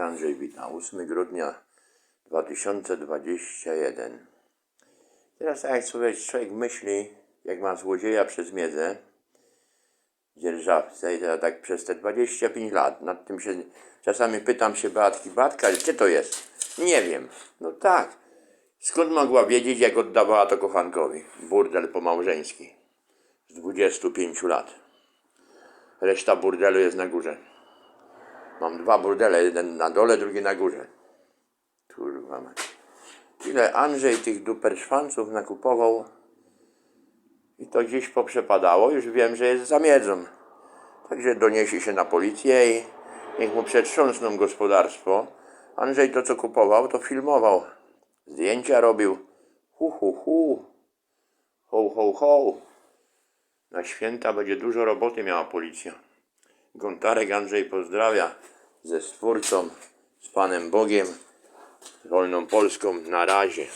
Andrzej witam. 8 grudnia 2021. Teraz tak jak sobie człowiek myśli, jak ma złodzieja przez miedzę w dzierżawce i ja tak przez te 25 lat nad tym się czasami pytam się Beatki, Beatka, gdzie to jest? Nie wiem. No tak. Skąd mogła wiedzieć, jak oddawała to kochankowi? Burdel pomałżeński z 25 lat. Reszta burdelu jest na górze. Mam dwa burdele, jeden na dole, drugi na górze. Kurwa mać. Ile Andrzej tych duperszwanców nakupował i to gdzieś poprzepadało, już wiem, że jest za miedzą. Także doniesie się na policję i niech mu przetrząsną gospodarstwo. Andrzej to co kupował, to filmował. Zdjęcia robił. Hu, hu, hu. Ho, ho, ho. Na święta będzie dużo roboty miała policja. Gontarek Andrzej pozdrawia ze Stwórcą, z Panem Bogiem, z wolną Polską na razie.